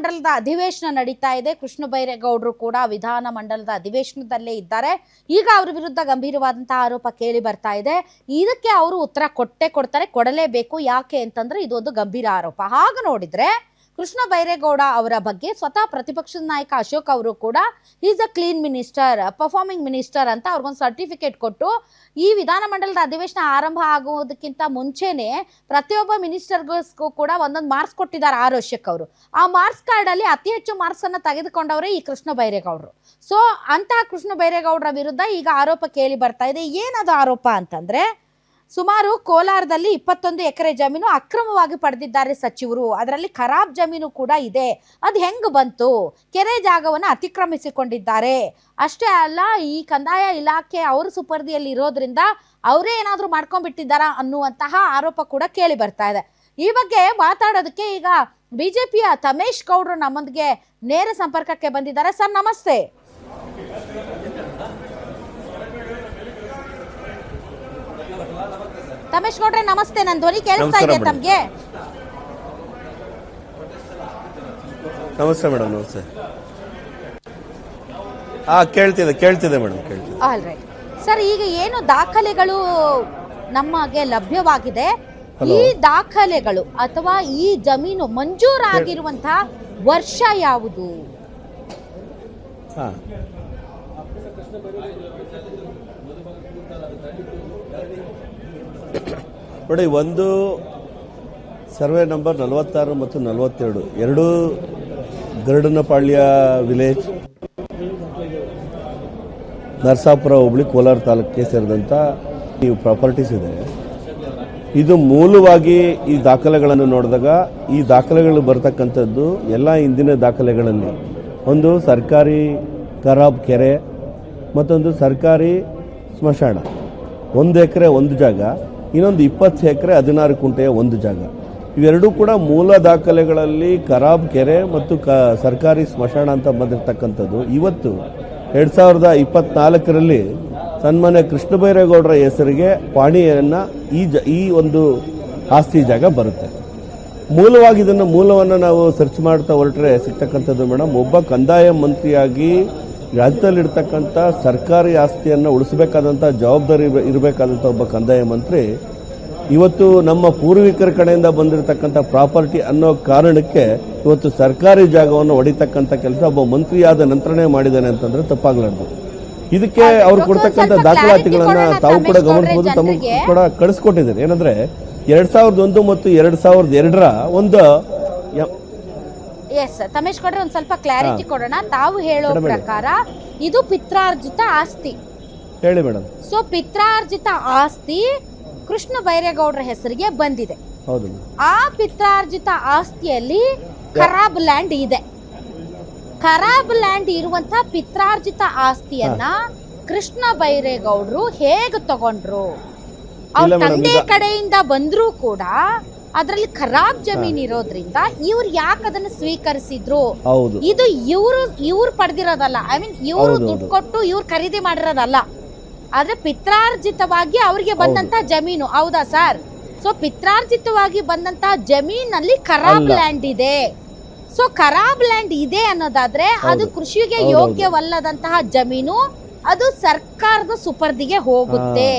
ಮಂಡಲದ ಅಧಿವೇಶನ ನಡೀತಾ ಇದೆ. ಕೃಷ್ಣ ಬೈರೇಗೌಡರು ಕೂಡ ವಿಧಾನ ಮಂಡಲದ ಅಧಿವೇಶನದಲ್ಲೇ ಇದ್ದಾರೆ. ಈಗ ಅವ್ರ ವಿರುದ್ಧ ಗಂಭೀರವಾದಂತಹ ಆರೋಪ ಕೇಳಿ ಬರ್ತಾ ಇದೆ. ಇದಕ್ಕೆ ಅವರು ಉತ್ತರ ಕೊಟ್ಟೆ ಕೊಡ್ತಾರೆ, ಕೊಡಲೇಬೇಕು. ಯಾಕೆ ಅಂತಂದ್ರೆ ಇದೊಂದು ಗಂಭೀರ ಆರೋಪ. ಹಾಗ ನೋಡಿದ್ರೆ ಕೃಷ್ಣ ಬೈರೇಗೌಡ ಅವರ ಬಗ್ಗೆ ಸ್ವತಃ ಪ್ರತಿಪಕ್ಷದ ನಾಯಕ ಅಶೋಕ್ ಅವರು ಕೂಡ is a clean minister performing minister ಅಂತ ಅವ್ರಿಗೊಂದು ಸರ್ಟಿಫಿಕೇಟ್ ಕೊಟ್ಟು ಈ ವಿಧಾನಮಂಡಲದ ಅಧಿವೇಶನ ಆರಂಭ ಆಗುವುದಕ್ಕಿಂತ ಮುಂಚೆನೆ ಪ್ರತಿಯೊಬ್ಬ ಮಿನಿಸ್ಟರ್ಗೂ ಕೂಡ ಒಂದೊಂದು ಮಾರ್ಕ್ಸ್ ಕೊಟ್ಟಿದ್ದಾರೆ ಆರ್ ಅಶೋಕ್ ಅವರು. ಆ ಮಾರ್ಕ್ಸ್ ಕಾರ್ಡಲ್ಲಿ ಅತಿ ಹೆಚ್ಚು ಮಾರ್ಕ್ಸ್ ಅನ್ನ ತೆಗೆದುಕೊಂಡವರೇ ಈ ಕೃಷ್ಣ ಬೈರೇಗೌಡರು. ಸೊ ಅಂತಹ ಕೃಷ್ಣ ಬೈರೇಗೌಡರ ವಿರುದ್ಧ ಈಗ ಆರೋಪ ಕೇಳಿ ಬರ್ತಾ ಇದೆ. ಏನದು ಆರೋಪ ಅಂತಂದ್ರೆ ಸುಮಾರು ಕೋಲಾರದಲ್ಲಿ ಇಪ್ಪತ್ತೊಂದು ಎಕರೆ ಜಮೀನು ಅಕ್ರಮವಾಗಿ ಪಡೆದಿದ್ದಾರೆ ಸಚಿವರು. ಅದರಲ್ಲಿ ಖರಾಬ್ ಜಮೀನು ಕೂಡ ಇದೆ. ಅದು ಹೆಂಗ್ ಬಂತು? ಕೆರೆ ಜಾಗವನ್ನು ಅತಿಕ್ರಮಿಸಿಕೊಂಡಿದ್ದಾರೆ. ಅಷ್ಟೇ ಅಲ್ಲ, ಈ ಕಂದಾಯ ಇಲಾಖೆ ಅವ್ರ ಸುಪರ್ದಿಯಲ್ಲಿ ಇರೋದ್ರಿಂದ ಅವರೇ ಏನಾದರೂ ಮಾಡ್ಕೊಂಡ್ಬಿಟ್ಟಿದ್ದಾರಾ ಅನ್ನುವಂತಹ ಆರೋಪ ಕೂಡ ಕೇಳಿ ಬರ್ತಾ ಇದೆ. ಈ ಬಗ್ಗೆ ಮಾತಾಡೋದಕ್ಕೆ ಈಗ ಬಿಜೆಪಿಯ ತಮೇಶ್ ಗೌಡ್ರು ನಮ್ಮೊಂದಿಗೆ ನೇರ ಸಂಪರ್ಕಕ್ಕೆ ಬಂದಿದ್ದಾರೆ. ಸರ್, ನಮಸ್ತೆ. ತಮೇಶ್ ಗೌಡ್ರೆ ನಮಸ್ತೆ. ನನ್ನ ಧ್ವನಿ ಕೇಳಿಸ್ತಾ ಇದೆ ತಮಗೆ? ನಮಸ್ತೆ ಮೇಡಮ್ ನಮಸ್ತೆ. ಹಾ ಕೇಳ್ತಿದೆ ಕೇಳ್ತಿದೆ ಮೇಡಮ್ ಕೇಳ್ತಿದೆ. ಆಲ್ ರೈಟ್ ಸರ್ ಈಗ ಏನು ದಾಖಲೆಗಳು ನಮಗೆ ಲಭ್ಯವಾಗಿದೆ? ಈ ದಾಖಲೆಗಳು ಅಥವಾ ಈ ಜಮೀನು ಮಂಜೂರಾಗಿರುವಂತಹ ವರ್ಷ ಯಾವುದು? ಹಾ. ನೋಡಿ, ಒಂದು ಸರ್ವೆ ನಂಬರ್ ನಲವತ್ತಾರು ಮತ್ತು ನಲವತ್ತೆರಡು. ಎರಡು ಗರುಡನಪಾಳ್ಯ ವಿಲೇಜ್, ನರಸಾಪುರ ಹೋಬಳಿ, ಕೋಲಾರ ತಾಲೂಕಿಗೆ ಸೇರಿದಂಥ ಈ ಪ್ರಾಪರ್ಟೀಸ್ ಇದೆ. ಇದು ಮೂಲವಾಗಿ ಈ ದಾಖಲೆಗಳನ್ನು ನೋಡಿದಾಗ ಈ ದಾಖಲೆಗಳು ಬರತಕ್ಕಂಥದ್ದು ಎಲ್ಲ ಹಿಂದಿನ ದಾಖಲೆಗಳಲ್ಲಿ. ಒಂದು ಸರ್ಕಾರಿ ಖರಾಬ್ ಕೆರೆ, ಮತ್ತೊಂದು ಸರ್ಕಾರಿ ಸ್ಮಶಾನ. ಒಂದು ಎಕರೆ, ಒಂದು ಜಾಗ. ಇನ್ನೊಂದು ಇಪ್ಪತ್ತು ಎಕರೆ ಹದಿನಾರು ಕುಂಟೆಯ ಒಂದು ಜಾಗ. ಇವೆರಡೂ ಕೂಡ ಮೂಲ ದಾಖಲೆಗಳಲ್ಲಿ ಕರಾಬ್ ಕೆರೆ ಮತ್ತು ಕ ಸರ್ಕಾರಿ ಸ್ಮಶಾನ ಅಂತ ಬಂದಿರತಕ್ಕಂಥದ್ದು. ಇವತ್ತು ಎರಡು ಸಾವಿರದ ಇಪ್ಪತ್ನಾಲ್ಕರಲ್ಲಿ ಸನ್ಮಾನ್ಯ ಕೃಷ್ಣ ಬೈರೇಗೌಡರ ಹೆಸರಿಗೆ ಪಾಣಿಯನ್ನು ಈ ಜ, ಈ ಒಂದು ಆಸ್ತಿ ಜಾಗ ಬರುತ್ತೆ. ಮೂಲವಾಗಿ ಇದನ್ನು ಮೂಲವನ್ನು ನಾವು ಸರ್ಚ್ ಮಾಡ್ತಾ ಹೊರಟ್ರೆ ಸಿಗ್ತಕ್ಕಂಥದ್ದು ಮೇಡಮ್, ಒಬ್ಬ ಕಂದಾಯ ಮಂತ್ರಿಯಾಗಿ ರಾಜ್ಯದಲ್ಲಿರ್ತಕ್ಕಂಥ ಸರ್ಕಾರಿ ಆಸ್ತಿಯನ್ನು ಉಳಿಸಬೇಕಾದಂಥ ಜವಾಬ್ದಾರಿ ಇರ- ಇರಬೇಕಾದಂಥ ಒಬ್ಬ ಕಂದಾಯ ಮಂತ್ರಿ ಇವತ್ತು ನಮ್ಮ ಪೂರ್ವಿಕರ ಕಡೆಯಿಂದ ಬಂದಿರತಕ್ಕಂಥ ಪ್ರಾಪರ್ಟಿ ಅನ್ನೋ ಕಾರಣಕ್ಕೆ ಇವತ್ತು ಸರ್ಕಾರಿ ಜಾಗವನ್ನು ಹೊಡಿತಕ್ಕಂಥ ಕೆಲಸ ಒಬ್ಬ ಮಂತ್ರಿಯಾದ ನಂತರನೇ ಮಾಡಿದ್ದಾನೆ ಅಂತಂದ್ರೆ ತಪ್ಪಾಗಲಾರ್ದು. ಇದಕ್ಕೆ ಅವ್ರು ಕೊಡ್ತಕ್ಕಂಥ ದಾಖಲಾತಿಗಳನ್ನು ತಾವು ಕೂಡ ಗಮನಿಸಬಹುದು ತಮಗೆ ಕೂಡ ಕಳಿಸ್ಕೊಟ್ಟಿದ್ದಾರೆ. ಏನಂದ್ರೆ ಎರಡ್ ಸಾವಿರದ ಒಂದು ಮತ್ತು ಎರಡ್ ಸಾವಿರದ ಎರಡರ ಒಂದು ಎಸ್ ತಮೇಶ್ ಕೊಡ್ರೆ ಒಂದು ಸ್ವಲ್ಪ ಕ್ಲಾರಿಟಿ ಕೊಡೋಣ. ತಾವು ಹೇಳೋ ಪ್ರಕಾರ ಇದು ಪಿತ್ರಾರ್ಜಿತ ಆಸ್ತಿ. ಹೇಳಿ ಮೇಡಮ್ ಸೊ ಪಿತ್ರಾರ್ಜಿತ ಆಸ್ತಿ ಕೃಷ್ಣ ಬೈರೇಗೌಡರ ಹೆಸರಿಗೆ ಬಂದಿದೆ. ಹೌದು ಆ ಪಿತ್ರಾರ್ಜಿತ ಆಸ್ತಿಯಲ್ಲಿ ಖರಾಬ್ ಲ್ಯಾಂಡ್ ಇದೆ. ಖರಾಬ್ ಲ್ಯಾಂಡ್ ಇರುವಂತ ಪಿತ್ರಾರ್ಜಿತ ಆಸ್ತಿಯನ್ನ ಕೃಷ್ಣ ಬೈರೇಗೌಡರು ಹೇಗೆ ತಗೊಂಡ್ರು? ಅವ್ರ ತಂದೆ ಕಡೆಯಿಂದ ಬಂದ್ರೂ ಕೂಡ ಅದ್ರಲ್ಲಿ ಖರಾಬ್ ಜಮೀನ್ ಇರೋದ್ರಿಂದ ಇವ್ರು ಯಾಕೆ ಅದನ್ನ ಸ್ವೀಕರಿಸಿದ್ರು? ಹೌದು. ಇದು ಇವರು ಇವ್ರು ಪಡೆದಿರೋದಲ್ಲ. ಐ ಮೀನ್ ಇವರು ಹೌದು, ದುಡ್ಡು ಹೌದು. ಕೊಟ್ಟು ಇವ್ರು ಖರೀದಿ ಮಾಡಿರೋದಲ್ಲ. ಆದ್ರೆ ಪಿತ್ರಾರ್ಜಿತವಾಗಿ ಅವರಿಗೆ ಬಂದಂತ ಜಮೀನು. ಹೌದಾ ಸರ್? ಸೊ ಪಿತ್ರಾರ್ಜಿತವಾಗಿ ಬಂದಂತಹ ಜಮೀನಲ್ಲಿ ಖರಾಬ್ ಅಲ್ಲ. ಲ್ಯಾಂಡ್ ಇದೆ. ಸೊ ಖರಾಬ್ ಲ್ಯಾಂಡ್ ಇದೆ ಅನ್ನೋದಾದ್ರೆ ಅದು ಹೌದು. ಕೃಷಿಗೆ ಹೌದು, ಯೋಗ್ಯವಲ್ಲದಂತಹ ಜಮೀನು ಅದು ಸರ್ಕಾರದ ಸುಪರ್ದಿಗೆ ಹೋಗುತ್ತೆ.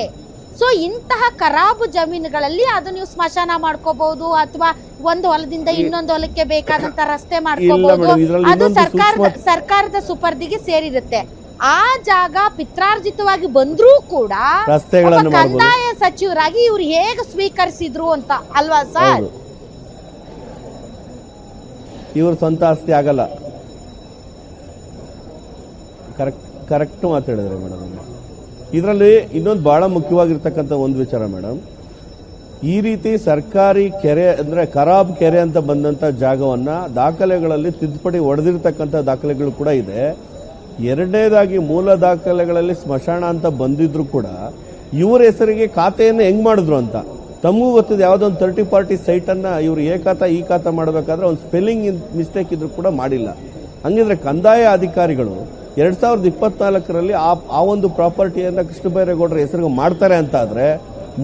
ಸೊ ಇಂತಹ ಖರಾಬು ಜಮೀನುಗಳಲ್ಲಿ ಅದು ನೀವು ಸ್ಮಶಾನ ಮಾಡ್ಕೋಬಹುದು ಅಥವಾ ಒಂದು ಹೊಲದಿಂದ ಇನ್ನೊಂದು ಹೊಲಕ್ಕೆ ಬೇಕಾದಂತ ರಸ್ತೆ ಮಾಡ್ಕೋಬಹುದು. ಅದು ಸರ್ಕಾರ ಸರ್ಕಾರದ ಸುಪರ್ದಿಗೆ ಸೇರಿರುತ್ತೆ. ಆ ಜಾಗ ಪಿತ್ರಾರ್ಜಿತವಾಗಿ ಬಂದ್ರೂ ಕೂಡ. ಕಂದಾಯ ಸಚಿವರಾಗಿ ಇವ್ರು ಹೇಗೆ ಸ್ವೀಕರಿಸಿದ್ರು ಅಂತ ಅಲ್ವಾ ಸರ್? ಇವರು ಇವ್ರ ಸ್ವಂತ ಆಸ್ತಿ ಆಗಲ್ಲ. ಕರೆಕ್ಟ್ ಕರೆಕ್ಟ್ ಮಾತಾಡಿದ್ರೆ ಮೇಡಮ್. ಇದರಲ್ಲಿ ಇನ್ನೊಂದು ಬಹಳ ಮುಖ್ಯವಾಗಿರ್ತಕ್ಕಂಥ ಒಂದು ವಿಚಾರ ಮೇಡಮ್ ಈ ರೀತಿ ಸರ್ಕಾರಿ ಕೆರೆ, ಅಂದರೆ ಖರಾಬ್ ಕೆರೆ ಅಂತ ಬಂದಂಥ ಜಾಗವನ್ನು ದಾಖಲೆಗಳಲ್ಲಿ ತಿದ್ದುಪಡಿ ಹೊಡೆದಿರ್ತಕ್ಕಂಥ ದಾಖಲೆಗಳು ಕೂಡ ಇದೆ. ಎರಡನೇದಾಗಿ ಮೂಲ ದಾಖಲೆಗಳಲ್ಲಿ ಸ್ಮಶಾನ ಅಂತ ಬಂದಿದ್ರು ಕೂಡ ಇವ್ರ ಹೆಸರಿಗೆ ಖಾತೆಯನ್ನು ಹೆಂಗ್ ಮಾಡಿದ್ರು ಅಂತ. ತಮಗೂ ಗೊತ್ತಿದೆ, ಯಾವುದೋ ಒಂದು ತರ್ಟಿ ಪಾರ್ಟಿ ಸೈಟನ್ನು ಇವ್ರು ಏ ಖಾತ, ಈ ಖಾತ ಮಾಡಬೇಕಾದ್ರೆ ಒಂದು ಸ್ಪೆಲ್ಲಿಂಗ್ ಮಿಸ್ಟೇಕ್ ಇದ್ರು ಕೂಡ ಮಾಡಿಲ್ಲ. ಹಂಗಿದ್ರೆ ಕಂದಾಯ ಅಧಿಕಾರಿಗಳು ಎರಡ್ ಸಾವಿರದ ಇಪ್ಪತ್ನಾಲ್ಕರಲ್ಲಿ ಆ ಆ ಒಂದು ಪ್ರಾಪರ್ಟಿಯನ್ನ ಕೃಷ್ಣ ಬೈರೇಗೌಡರ ಹೆಸರಿಗೆ ಮಾಡ್ತಾರೆ ಅಂತ ಆದ್ರೆ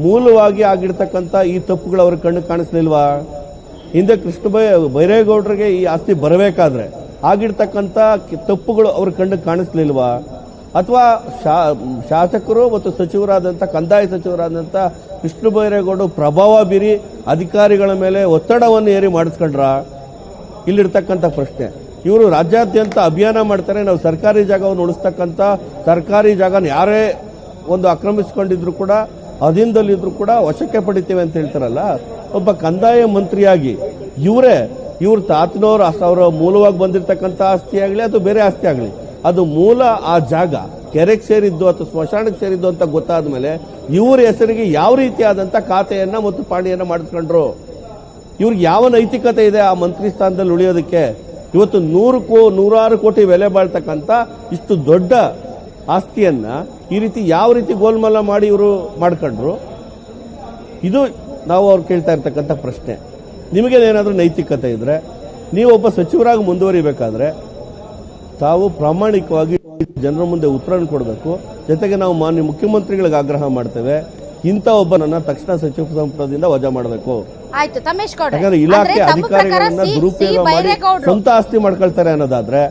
ಮೂಲವಾಗಿ ಆಗಿರ್ತಕ್ಕಂಥ ಈ ತಪ್ಪುಗಳು ಅವ್ರ ಕಣ್ಣು ಕಾಣಿಸ್ಲಿಲ್ವಾ? ಹಿಂದೆ ಕೃಷ್ಣ ಬೈ ಬೈರೇಗೌಡರಿಗೆ ಈ ಆಸ್ತಿ ಬರಬೇಕಾದ್ರೆ ಆಗಿರ್ತಕ್ಕಂಥ ತಪ್ಪುಗಳು ಅವ್ರ ಕಣ್ಣು ಕಾಣಿಸ್ಲಿಲ್ವಾ? ಅಥವಾ ಶಾಸಕರು ಮತ್ತು ಸಚಿವರಾದಂಥ, ಕಂದಾಯ ಸಚಿವರಾದಂಥ ಕೃಷ್ಣ ಬೈರೇಗೌಡರು ಪ್ರಭಾವ ಬೀರಿ ಅಧಿಕಾರಿಗಳ ಮೇಲೆ ಒತ್ತಡವನ್ನು ಏರಿ ಮಾಡಿಸ್ಕೊಂಡ್ರ? ಇಲ್ಲಿರ್ತಕ್ಕಂಥ ಪ್ರಶ್ನೆ. ಇವರು ರಾಜ್ಯಾದ್ಯಂತ ಅಭಿಯಾನ ಮಾಡ್ತಾರೆ, ನಾವು ಸರ್ಕಾರಿ ಜಾಗವನ್ನು ಉಳಿಸ್ತಕ್ಕಂಥ ಸರ್ಕಾರಿ ಜಾಗನ ಯಾರೇ ಒಂದು ಆಕ್ರಮಿಸ್ಕೊಂಡಿದ್ರು ಕೂಡ, ಅಧೀನದಲ್ಲಿದ್ರು ಕೂಡ ವಶಕ್ಕೆ ಪಡಿತೇವೆ ಅಂತ ಹೇಳ್ತಾರಲ್ಲ, ಒಬ್ಬ ಕಂದಾಯ ಮಂತ್ರಿಯಾಗಿ ಇವರೇ, ಇವ್ರ ತಾತನವ್ರ ಅವರ ಮೂಲವಾಗಿ ಬಂದಿರತಕ್ಕಂಥ ಆಸ್ತಿ ಆಗಲಿ ಅಥವಾ ಬೇರೆ ಆಸ್ತಿ ಆಗಲಿ, ಅದು ಮೂಲ ಆ ಜಾಗ, ಕೆರೆಗೆ ಸೇರಿದ್ದು ಅಥವಾ ಸ್ಮಶಾನಕ್ಕೆ ಸೇರಿದ್ದು ಅಂತ ಗೊತ್ತಾದ ಮೇಲೆ ಇವ್ರ ಹೆಸರಿಗೆ ಯಾವ ರೀತಿಯಾದಂಥ ಖಾತೆಯನ್ನ ಮತ್ತು ಪಾಣಿಯನ್ನ ಮಾಡಿಸ್ಕೊಂಡ್ರು? ಇವ್ರಿಗೆ ಯಾವ ನೈತಿಕತೆ ಇದೆ ಆ ಮಂತ್ರಿ ಸ್ಥಾನದಲ್ಲಿ ಉಳಿಯೋದಕ್ಕೆ? ಇವತ್ತು ನೂರು ಕೋ, ನೂರಾರು ಕೋಟಿ ಬೆಲೆ ಬಾಳ್ತಕ್ಕಂಥ ಇಷ್ಟು ದೊಡ್ಡ ಆಸ್ತಿಯನ್ನು ಈ ರೀತಿ ಯಾವ ರೀತಿ ಗೋಲ್ಮಾಲ ಮಾಡಿ ಇವರು ಮಾಡ್ಕೊಂಡ್ರು? ಇದು ನಾವು ಅವ್ರು ಕೇಳ್ತಾ ಇರ್ತಕ್ಕಂಥ ಪ್ರಶ್ನೆ. ನಿಮಗೇನೇನಾದರೂ ನೈತಿಕತೆ ಇದ್ದರೆ ನೀವೊಬ್ಬ ಸಚಿವರಾಗಿ ಮುಂದುವರಿಬೇಕಾದ್ರೆ, ತಾವು ಪ್ರಾಮಾಣಿಕವಾಗಿ ಜನರ ಮುಂದೆ ಉತ್ತರ ಕೊಡಬೇಕು. ಜೊತೆಗೆ ನಾವು ಮಾನ್ಯ ಮುಖ್ಯಮಂತ್ರಿಗಳಿಗೆ ಆಗ್ರಹ ಮಾಡ್ತೇವೆ. ಇಂಥ ಒಬ್ಬನನ್ನ ತಕ್ಷಣ ಸಚಿವ ಸಂಪುಟದಿಂದ ವಜಾ ಮಾಡಬೇಕು. ಆಯ್ತು ತಮೇಶ್ ಗೌಡ ಯಾಕಂದ್ರೆ ಇಲಾಖೆ ಅಧಿಕಾರಿಗಳನ್ನ ದುರುಪಯೋಗ ಮಾಡಿ ಸ್ವಂತ ಆಸ್ತಿ ಮಾಡ್ಕೊಳ್ತಾರೆ ಅನ್ನೋದಾದ್ರೆ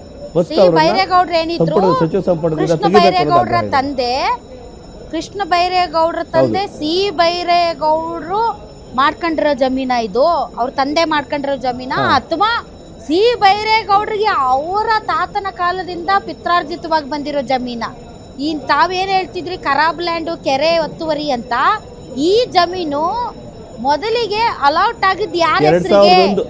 ಬೈರೇಗೌಡ್ರು ಏನಿದ್ರು ಸಚಿವ ಸಂಪುಟದಿಂದ ಬೈರೇಗೌಡ್ರ ತಂದೆ ಕೃಷ್ಣ ಬೈರೇಗೌಡ್ರ ತಂದೆ ಸಿ ಬೈರೇಗೌಡ್ರು ಮಾಡ್ಕೊಂಡಿರೋ ಜಮೀನ ಇದು? ಅವ್ರ ತಂದೆ ಮಾಡ್ಕೊಂಡಿರೋ ಜಮೀನ? ಅಥವಾ ಸಿ ಬೈರೇಗೌಡ್ರಿಗೆ ಅವರ ತಾತನ ಕಾಲದಿಂದ ಪಿತ್ರಾರ್ಜಿತವಾಗಿ ಬಂದಿರೋ ಜಮೀನ? ಈ ತಾವೇನು ಹೇಳ್ತಿದ್ರಿ? ಖರಾಬ್ ಲ್ಯಾಂಡು ಕೆರೆ ಒತ್ತುವರಿ ಅಂತ? ಈ ಜಮೀನು ಮೊದಲಿಗೆ ಅಲೌಟ್ ಆಗಿದ್ದು ಯಾರ ಎರಡ್ ಹೆಸರಿಗೆ? ಸಾವಿರದ ಒಂದು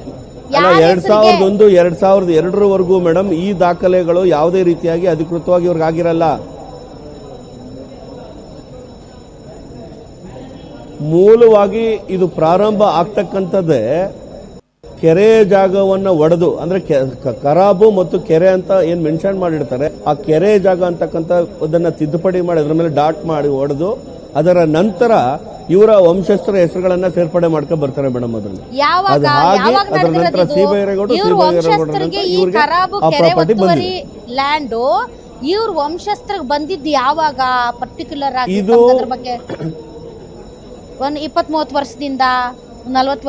ಎರಡ್ ಸಾವಿರದ ಒಂದು ಎರಡ್ ಸಾವಿರದ ಎರಡರವರೆಗೂ ಮೇಡಮ್ ಈ ದಾಖಲೆಗಳು ಯಾವುದೇ ರೀತಿಯಾಗಿ ಅಧಿಕೃತವಾಗಿ ಇವ್ರಿಗೆ ಆಗಿರಲ್ಲ. ಮೂಲವಾಗಿ ಇದು ಪ್ರಾರಂಭ ಆಗ್ತಕ್ಕಂಥದ್ದೇ ಕೆರೆ ಜಾಗವನ್ನ ಒಡೆದು ಅಂದ್ರೆ ಕರಾಬು ಮತ್ತು ಕೆರೆ ಅಂತ ಏನ್ ಮೆನ್ಷನ್ ಮಾಡಿರ್ತಾರೆ ಆ ಕೆರೆ ಜಾಗ ಅಂತಕ್ಕಂಥ ಅದನ್ನ ತಿದ್ದುಪಡಿ ಮಾಡಿ ಅದ್ರ ಮೇಲೆ ಡಾಟ್ ಮಾಡಿ ಒಡೆದು ಅದರ ನಂತರ ಇವರ ವಂಶಸ್ಥರ ಹೆಸರುಗಳನ್ನ ಸೇರ್ಪಡೆ ಮಾಡ್ಕೊಂಡು ಬರ್ತಾರೆ ಮೇಡಮ್ ಅದ್ರಲ್ಲಿ. ಯಾವಾಗ ಅದು ಹಾಗೆ ಅದರ ನಂತರ ಸಿ ಬೈರೇಗೌಡ ಸಿ ಇವ್ರ ಬೈರೇಗೌಡ ಇವ್ರಿಗೆ ಆ ಪ್ರಾಪರ್ಟಿ ಬಂದಿದೆ. ಲ್ಯಾಂಡು ಇವ್ರ ವಂಶಸ್ಥರಿಗೆ ಬಂದಿದ್ದು ಯಾವಾಗ ಪರ್ಟಿಕ್ಯುಲರ್ ಆಗಿ ಇದು- ಬಗ್ಗೆ? ಒಂದ್ ಇಪ್ಪತ್ ಮೂವತ್ ವರ್ಷದಿಂದ ನಲ್ವತ್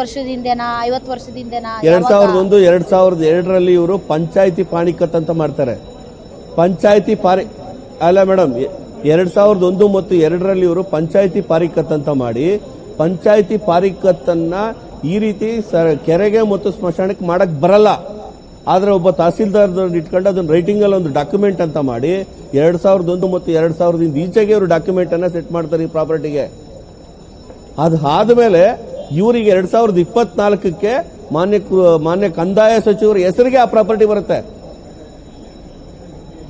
ಐವತ್ತು ವರ್ಷದ ಹಿಂದೆನಾ ಎರಡ್ ಸಾವಿರದ ಒಂದು ಎರಡ್ ಸಾವಿರದ ಎರಡರಲ್ಲಿ ಇವರು ಪಂಚಾಯತಿ ಪಾಣಿಕತ್ ಅಂತ ಮಾಡ್ತಾರೆ. ಪಂಚಾಯತಿ ಪಾರಿ ಅಲ್ಲ ಮೇಡಮ್ ಎರಡ್ ಸಾವಿರದ ಒಂದು ಮತ್ತು ಎರಡರಲ್ಲಿ ಇವರು ಪಂಚಾಯತಿ ಪಾರಿಕತ್ ಅಂತ ಮಾಡಿ ಪಂಚಾಯತಿ ಪಾರಿಕತ್ತನ್ನ ಈ ರೀತಿ ಕೆರೆಗೆ ಮತ್ತು ಸ್ಮಶಾನಕ್ಕೆ ಮಾಡಕ್ ಬರಲ್ಲ. ಆದರೆ ಒಬ್ಬ ತಹಸೀಲ್ದಾರ್ ಇಟ್ಕೊಂಡು ಅದನ್ನ ರೈಟಿಂಗ್ ಅಲ್ಲಿ ಒಂದು ಡಾಕ್ಯುಮೆಂಟ್ ಅಂತ ಮಾಡಿ ಎರಡ್ ಸಾವಿರದ ಒಂದು ಮತ್ತು ಎರಡ್ ಸಾವಿರದಿಂದ ಈಚೆಗೆ ಇವರು ಡಾಕ್ಯುಮೆಂಟ್ ಅನ್ನ ಸೆಟ್ ಮಾಡ್ತಾರೆ ಈ ಪ್ರಾಪರ್ಟಿಗೆ. ಅದು ಆದ್ಮೇಲೆ ಇವರಿಗೆ ಎರಡ್ ಸಾವಿರದ ಇಪ್ಪತ್ನಾಲ್ಕಕ್ಕೆ ಮಾನ್ಯ ಮಾನ್ಯ ಕಂದಾಯ ಸಚಿವರ ಹೆಸರಿಗೆ ಆ ಪ್ರಾಪರ್ಟಿ ಬರುತ್ತೆ.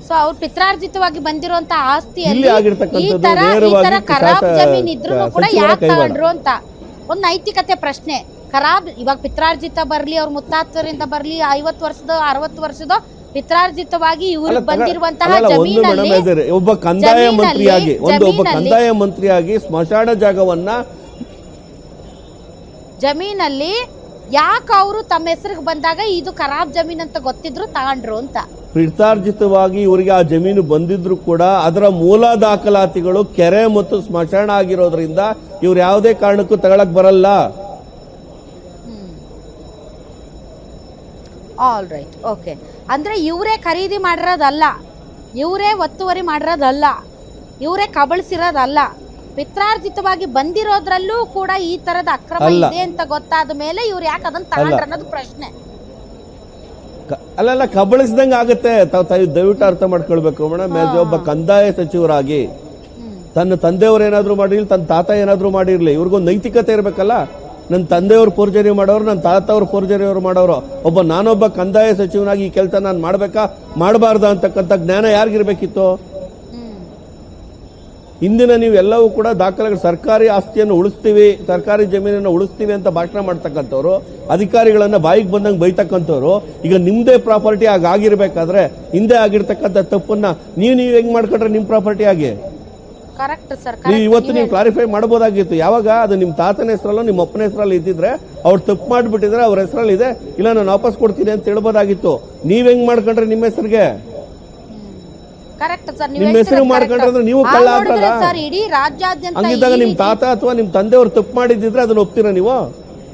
ಸೊ ಅವ್ರ ಪಿತ್ರಾರ್ಜಿತವಾಗಿ ಬಂದಿರುವಂತ ಇಲ್ಲಿ ಈ ತರ ಈ ತರ ಖರಾಬ್ ಶಾಸ- ಜಮೀನ್ ಇದ್ರು ಕೂಡ ಯಾಕೆ ತಗೊಂಡ್ರು ಅಂತ. ಒಂದ್ ನೈತಿಕತೆ ಪ್ರಶ್ನೆ. ಖರಾಬ್ ಇವಾಗ ಪಿತ್ರಾರ್ಜಿತ ಬರ್ಲಿ ಅವ್ರ ಮುತ್ತಾತ್ವರಿಂದ ಬರ್ಲಿ ಐವತ್ತು ವರ್ಷದ ಅರವತ್ತು ವರ್ಷದ ಪಿತ್ರಾರ್ಜಿತವಾಗಿ ಇವರು ಬಂದಿರುವಂತಹ ಜಮೀನಲ್ಲಿ ಒಬ್ಬ ಕಂದಾಯ ಮಂತ್ರಿಯಾಗಿ ಒಂದು ಒಬ್ಬ ಕಂದಾಯ ಮಂತ್ರಿಯಾಗಿ ಸ್ಮಶಾನ ಜಾಗವನ್ನ ಜಮೀನಲ್ಲಿ ಯಾಕೆ ಅವರು ತಮ್ಮ ಹೆಸರಿಗೆ ಬಂದಾಗ ಇದು ಖರಾಬ್ ಜಮೀನ್ ಅಂತ ಗೊತ್ತಿದ್ರು ತಗೊಂಡ್ರು ಅಂತ. ಪ್ರೀತಾರ್ಜಿತವಾಗಿ ಇವರಿಗೆ ಆ ಜಮೀನು ಬಂದಿದ್ರು ಕೂಡ ಅದರ ಮೂಲ ದಾಖಲಾತಿಗಳು ಕೆರೆ ಮತ್ತು ಸ್ಮಶಾನ ಆಗಿರೋದ್ರಿಂದ ಇವ್ರು ಯಾವುದೇ ಕಾರಣಕ್ಕೂ ತಗೊಳಕ್ ಬರಲ್ಲ. ಆಲ್ ರೈಟ್ ಓಕೆ ಅಂದ್ರೆ ಇವರೇ ಖರೀದಿ ಮಾಡಿರೋದಲ್ಲ ಇವರೇ ಒತ್ತುವರಿ ಮಾಡಿರೋದಲ್ಲ ಇವರೇ ಕಬಳಿಸಿರೋದಲ್ಲ. ಪಿತ್ರಾರ್ಜಿತವಾಗಿ ಬಂದಿರೋದ್ರಲ್ಲೂ ಕೂಡ ಈ ತರದ ಅಕ್ರಮ ಅಲ್ಲ. ಇದೆ ಅಂತ ಗೊತ್ತಾದ ಮೇಲೆ ಇವ್ರು ಯಾಕೆ ಅದನ್ನ ತಗೊಂಡ್ರ ಅನ್ನೋದು ಪ್ರಶ್ನೆ. ಕ- ಅಲ್ಲೆಲ್ಲ ಕಬಳಿಸಿದಂಗೆ ಆಗುತ್ತೆ. ತಾವು ತಾವು ದಯವಿಟ್ಟು ಅರ್ಥ ಮಾಡ್ಕೊಳ್ಬೇಕು ಮೇಡಮ್ ಆಸ್ ಒಬ್ಬ ಕಂದಾಯ ಸಚಿವರಾಗಿ ತನ್ನ ತಂದೆಯವರು ಏನಾದ್ರು ಮಾಡಿರ್ಲಿ ತನ್ನ ತಾತ ಏನಾದ್ರು ಮಾಡಿರ್ಲಿ ಇವ್ರಿಗೊಂದು ನೈತಿಕತೆ ಇರಬೇಕಲ್ಲ? ನನ್ನ ತಂದೆಯವ್ರ ಪೂರ್ಜರಿ ಮಾಡೋರು ನನ್ನ ತಾತವ್ರು ಪೂರ್ಜನೆಯವರು ಮಾಡೋರು. ಒಬ್ಬ ನಾನೊಬ್ಬ ಕಂದಾಯ ಸಚಿವನಾಗಿ ಈ ಕೆಲಸ ನಾನು ಮಾಡ್ಬೇಕಾ? ಮಾಡಬಾರ್ದ ಅಂತಕ್ಕಂಥ ಜ್ಞಾನ ಯಾರಿಗಿರ್ಬೇಕಿತ್ತು? ಇಂದಿನ ನೀವು ಎಲ್ಲವೂ ಕೂಡ ದಾಖಲೆಗಳು ಸರ್ಕಾರಿ ಆಸ್ತಿಯನ್ನು ಉಳಿಸ್ತೀವಿ ಸರ್ಕಾರಿ ಜಮೀನನ್ನು ಉಳಿಸ್ತೀವಿ ಅಂತ ಭಾಷಣ ಮಾಡ್ತಕ್ಕಂಥವ್ರು ಅಧಿಕಾರಿಗಳನ್ನ ಬಾಯಿಗೆ ಬಂದಂಗೆ ಬೈತಕ್ಕಂಥವ್ರು ಈಗ ನಿಮ್ಮದೇ ಪ್ರಾಪರ್ಟಿ ಆಗ ಆಗಿರ್ಬೇಕಾದ್ರೆ ಹಿಂದೆ ಆಗಿರ್ತಕ್ಕಂಥ ತಪ್ಪನ್ನ ನೀವು ನೀವು ಹೆಂಗ್ ಮಾಡ್ಕೊಂಡ್ರೆ ನಿಮ್ಮ ಪ್ರಾಪರ್ಟಿ ಆಗಿ? ನೀವು ಇವತ್ತು ನೀವು ಕ್ಲಾರಿಫೈ ಮಾಡಬಹುದಾಗಿತ್ತು. ಯಾವಾಗ ಅದು ನಿಮ್ಮ ತಾತನ ಹೆಸರಲ್ಲೋ ನಿಮ್ಮ ಅಪ್ಪನ ಹೆಸರಲ್ಲಿ ಇದ್ದಿದ್ರೆ ಅವ್ರು ತಪ್ಪು ಮಾಡಿಬಿಟ್ಟಿದ್ರೆ ಅವ್ರ ಹೆಸರಲ್ಲಿ ಇದೆ ಇಲ್ಲ ನಾನು ವಾಪಸ್ ಕೊಡ್ತೀನಿ ಅಂತ ಹೇಳ್ಬೋದಾಗಿತ್ತು. ನೀವ್ ಹೆಂಗ್ ಮಾಡ್ಕೊಂಡ್ರೆ ನಿಮ್ಮ ಹೆಸರಿಗೆ? ಕರೆಕ್ಟ್ ಸರ್ ನಿಮ್ಮ ಹೆಸರು ಮಾಡ್ಕೊಂಡ್ರೆ ನೀವು ಕಳ್ಳ ಆಗ್ತಲ್ಲ? ಸರ್ ಇಡೀ ರಾಜ್ಯಾದ್ಯಂತ ನಿಮ್ಮ ತಾತ ಅಥವಾ ನಿಮ್ ತಂದೆಯವರು ತಪ್ಪು ಮಾಡಿದ್ದಿದ್ರೆ ಅದನ್ನ ಒಪ್ತೀರಾ ನೀವು?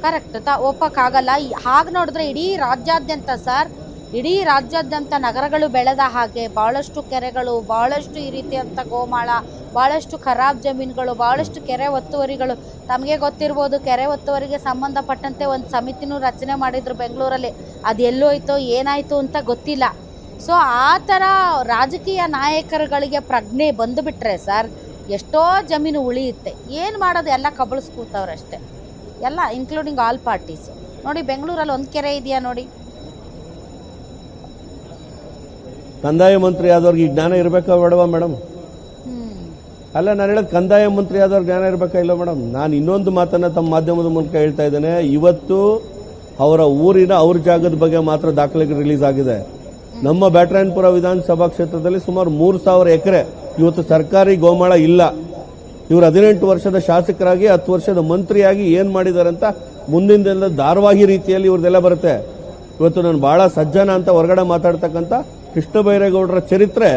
ಕರೆಕ್ಟ್ ತ ಒಪ್ಪಕ್ಕಾಗಲ್ಲ. ಹಾಗೆ ನೋಡಿದ್ರೆ ಇಡೀ ರಾಜ್ಯಾದ್ಯಂತ ಸರ್ ಇಡೀ ರಾಜ್ಯಾದ್ಯಂತ ನಗರಗಳು ಬೆಳೆದ ಹಾಗೆ ಬಹಳಷ್ಟು ಕೆರೆಗಳು ಬಹಳಷ್ಟು ಈ ರೀತಿಯಂಥ ಗೋಮಾಳ ಬಹಳಷ್ಟು ಖರಾಬ್ ಜಮೀನುಗಳು ಬಹಳಷ್ಟು ಕೆರೆ ಒತ್ತುವರಿಗಳು. ತಮಗೆ ಗೊತ್ತಿರ್ಬೋದು ಕೆರೆ ಒತ್ತುವರಿಗೆ ಸಂಬಂಧಪಟ್ಟಂತೆ ಒಂದು ಸಮಿತಿನೂ ರಚನೆ ಮಾಡಿದ್ರು ಬೆಂಗಳೂರಲ್ಲಿ. ಅದು ಎಲ್ಲೋಯ್ತೋ ಏನಾಯಿತು ಅಂತ ಗೊತ್ತಿಲ್ಲ. ಸೊ ಆ ಥರ ರಾಜಕೀಯ ನಾಯಕರುಗಳಿಗೆ ಪ್ರಜ್ಞೆ ಬಂದುಬಿಟ್ರೆ ಸರ್ ಎಷ್ಟೋ ಜಮೀನು ಉಳಿಯುತ್ತೆ. ಏನು ಮಾಡೋದು? ಎಲ್ಲ ಕಬಳಿಸ್ಕೂತವ್ರಷ್ಟೇ ಎಲ್ಲ ಇನ್ಕ್ಲೂಡಿಂಗ್ ಆಲ್ ಪಾರ್ಟೀಸ್ ನೋಡಿ ಬೆಂಗಳೂರಲ್ಲಿ ಒಂದು ಕೆರೆ ಇದೆಯಾ ನೋಡಿ? ಕಂದಾಯ ಮಂತ್ರಿ ಆದವ್ರಿಗೆ ಈ ಜ್ಞಾನ ಇರಬೇಕಾ ಬೇಡವಾ ಮೇಡಮ್ ಅಲ್ಲ ನಾನು ಹೇಳೋದು ಕಂದಾಯ ಮಂತ್ರಿ ಆದವ್ರಿಗೆ ಜ್ಞಾನ ಇರಬೇಕಾ ಇಲ್ಲ ಮೇಡಮ್ ನಾನು ಇನ್ನೊಂದು ಮಾತನ್ನ ತಮ್ಮ ಮಾಧ್ಯಮದ ಮೂಲಕ ಹೇಳ್ತಾ ಇದ್ದೇನೆ. ಇವತ್ತು ಅವರ ಊರಿನ ಅವ್ರ ಜಾಗದ ಬಗ್ಗೆ ಮಾತ್ರ ದಾಖಲೆಗೆ ರಿಲೀಸ್ ಆಗಿದೆ. ನಮ್ಮ ಬ್ಯಾಟ್ರಾಯನ್ಪುರ ವಿಧಾನಸಭಾ ಕ್ಷೇತ್ರದಲ್ಲಿ ಸುಮಾರು ಮೂರು ಸಾವಿರ ಎಕರೆ ಇವತ್ತು ಸರ್ಕಾರಿ ಗೋಮಾಳ ಇಲ್ಲ. ಇವರು ಹದಿನೆಂಟು ವರ್ಷದ ಶಾಸಕರಾಗಿ, ಹತ್ತು ವರ್ಷದ ಮಂತ್ರಿಯಾಗಿ ಏನು ಮಾಡಿದ್ದಾರೆ ಅಂತ ಮುಂದಿನ ದಿನದ ಧಾರವಾಹಿ ರೀತಿಯಲ್ಲಿ ಇವ್ರದ್ದೆಲ್ಲ ಬರುತ್ತೆ. ಇವತ್ತು ನಾನು ಬಹಳ ಸಜ್ಜನ ಅಂತ ಹೊರಗಡೆ ಮಾತಾಡ್ತಕ್ಕಂಥ ಕೃಷ್ಣ ಬೈರೇಗೌಡರ ಚರಿತ್ರೆ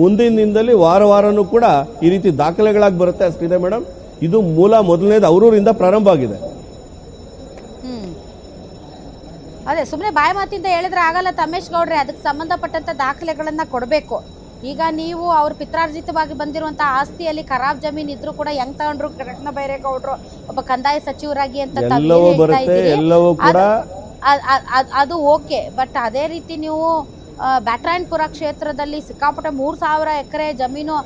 ಮುಂದಿನ ದಿನದಲ್ಲಿ ವಾರ ವಾರನೂ ಕೂಡ ಈ ರೀತಿ ದಾಖಲೆಗಳಾಗಿ ಬರುತ್ತೆ. ಅಷ್ಟಿದೆ ಮೇಡಮ್, ಇದು ಮೂಲ ಮೊದಲನೇದು, ಅವರೂರಿಂದ ಪ್ರಾರಂಭ ಆಗಿದೆ. ಅದೇ ಸುಮ್ಮನೆ ಬಾಯಿ ಮಾತಿಂದ ಹೇಳಿದ್ರೆ ಆಗಲ್ಲ ತಮೇಶ್ ಗೌಡ್ರೆ ಅದಕ್ಕೆ ಸಂಬಂಧಪಟ್ಟಂತ ದಾಖಲೆಗಳನ್ನ ಕೊಡಬೇಕು. ಈಗ ನೀವು ಅವ್ರ ಪಿತ್ರಾರ್ಜಿತವಾಗಿ ಬಂದಿರುವಂತ ಆಸ್ತಿಯಲ್ಲಿ ಖರಾಬ್ ಜಮೀನ್ ಇದ್ರೂ ಕೂಡ ಹೆಂಗ್ ತಗೊಂಡ್ರು ಕೃಷ್ಣ ಬೈರೇಗೌಡರು ಒಬ್ಬ ಕಂದಾಯ ಸಚಿವರಾಗಿ ಅಂತ ಅದ್- ಓಕೆ ಬಟ್ ಅದೇ ರೀತಿ ನೀವು ಬ್ಯಾಟ್ರಾಯನ್ಪುರ ಕ್ಷೇತ್ರದಲ್ಲಿ ಸಿಕ್ಕಾಪಟ್ಟೆ ಮೂರು ಸಾವಿರ ಎಕರೆ ಜಮೀನು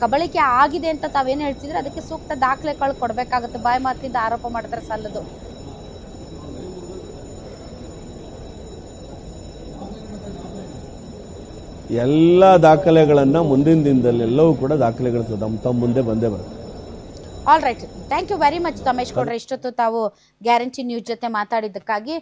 ಕಬಳಿಕೆ ಆಗಿದೆ ಅಂತ ತಾವೇನು ಹೇಳ್ತಿದ್ರೆ ಅದಕ್ಕೆ ಸೂಕ್ತ ದಾಖಲೆಗಳು ಕೊಡಬೇಕಾಗುತ್ತೆ. ಬಾಯಿ ಮಾತಿಂದ ಆರೋಪ ಮಾಡಿದ್ರೆ ಸಲ್ಲದು. ಎಲ್ಲ ದಾಖಲೆಗಳನ್ನು ಮುಂದಿನ ದಿನದಲ್ಲಿ ಎಲ್ಲವೂ ಕೂಡ ದಾಖಲೆಗಳು ನಮ್ಮ ತಮ್ಮ ಮುಂದೆ ಬಂದೇ ಬರುತ್ತೆ. All right thank you very much Thamesh ಗೌಡ್ರೆ ಇಷ್ಟೊತ್ತು ತಾವು ಗ್ಯಾರಂಟಿ ನ್ಯೂಸ್ ಜೊತೆ ಮಾತಾಡಿದ್ದಕ್ಕಾಗಿ